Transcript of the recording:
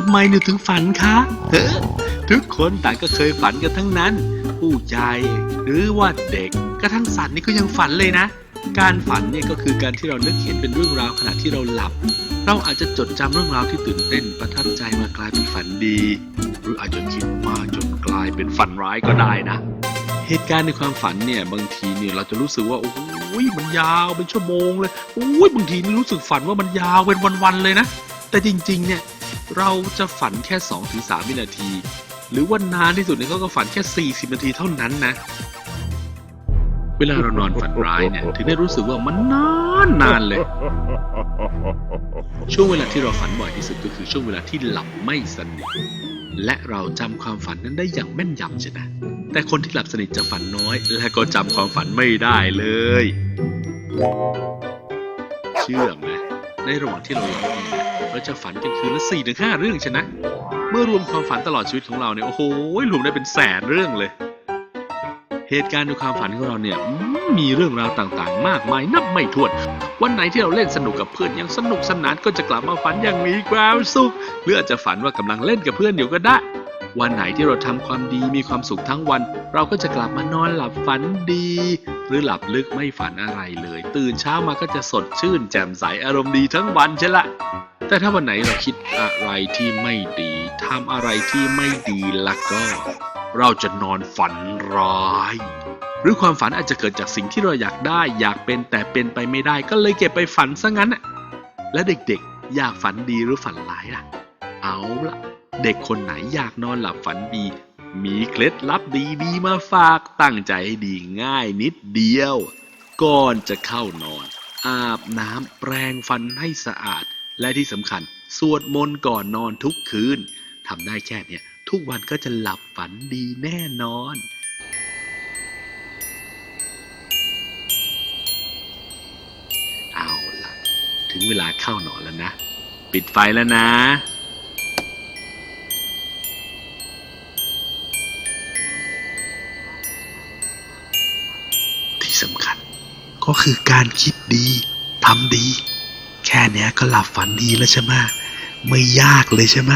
ทำไมหนูถึงฝันคะเฮ้อทุกคนต่างก็เคยฝันกันทั้งนั้น ผู้ใหญ่หรือว่าเด็กกระทั่งสัตว์นี่ก็ยังฝันเลยนะ การฝันเนี่ยก็คือการที่เรานึกเห็นเป็นเรื่องราวขณะที่เราหลับ เราอาจจะจดจำเรื่องราวที่ตื่นเต้นประทับใจมากลายเป็นฝันดี หรืออาจจะคิดมาจนกลายเป็นฝันร้ายก็ได้นะ เหตุการณ์ในความฝันเนี่ยบางทีเนี่ยเราจะรู้สึกว่าโอ้ยมันยาวเป็นชั่วโมงเลยโอ้ยบางทีนี่รู้สึกฝันว่ามันยาวเป็นวันๆเลยนะ แต่จริงๆเนี่ย เราจะฝันแค่2อถึงสวินาที หรือว่านานที่สุดเนี่ยเขาก็ฝันแค่ 40 นาทีเท่านั้นนะ เวลาเรานอนฝันร้ายเนี่ยถึงได้รู้สึกว่ามันนานนานเลย ช่วงเวลาที่เราฝันบ่อยที่สุดก็คือช่วงเวลาที่หลับไม่สนิทและเราจำความฝันนั้นได้อย่างแม่นยำใช่ไหมแต่คนที่หลับสนิทจะฝันน้อย และก็จำความฝันไม่ได้เลย เชื่อไหม ในระหว่างที่เราหลับเนี่ยเราจะฝันกันคืนละสี่ถึงห้าเรื่องใช่นะ เมื่อรวมความฝันตลอดชีวิตของเราเนี่ยโอ้โหรวมได้เป็นแสนเรื่องเลย เหตุการณ์ในความฝันของเราเนี่ยมมีเรื่องราวต่างๆ มากมายนับไม่ถ้วน วันไหนที่เราเล่นสนุกกับเพื่อนอย่างสนุกสนานก็จะกลับมาฝันอย่างมีความสุขหรืออาจจะฝันว่ากำลังเล่นกับเพื่อนอยู่ก็ได้ วันไหนที่เราทำความดีมีความสุขทั้งวัน เราก็จะกลับมานอนหลับฝันดี หรือหลับลึกไม่ฝันอะไรเลย ตื่นเช้ามาก็จะสดชื่น แจ่มใสอารมณ์ดีทั้งวันใช่ละ แต่ถ้าวันไหนเราคิดอะไรที่ไม่ดีทำอะไรที่ไม่ดีละก็ เราจะนอนฝันร้ายหรือความฝันอาจจะเกิดจากสิ่งที่เราอยากได้ อยากเป็นแต่เป็นไปไม่ได้ ก็เลยเก็บไปฝันซะงั้นน่ะและเด็กๆ อยากฝันดีหรือฝันร้ายล่ะ เอาล่ะ เด็กคนไหนอยากนอนหลับฝันดี มีเคล็ดลับดีๆมาฝากตั้งใจให้ดีง่ายนิดเดียว ก่อนจะเข้านอน อาบน้ำแปรงฟันให้สะอาด และที่สำคัญ สวดมนต์ก่อนนอนทุกคืนทำได้แค่นี้ทุกวันก็จะหลับฝันดีแน่นอนเอาล่ะถึงเวลาเข้านอนแล้วนะ ปิดไฟแล้วนะ ก็คือการคิดดีทำดี แค่เนี้ยก็หลับฝันดีแล้วใช่ไหมไม่ยากเลยใช่ไหม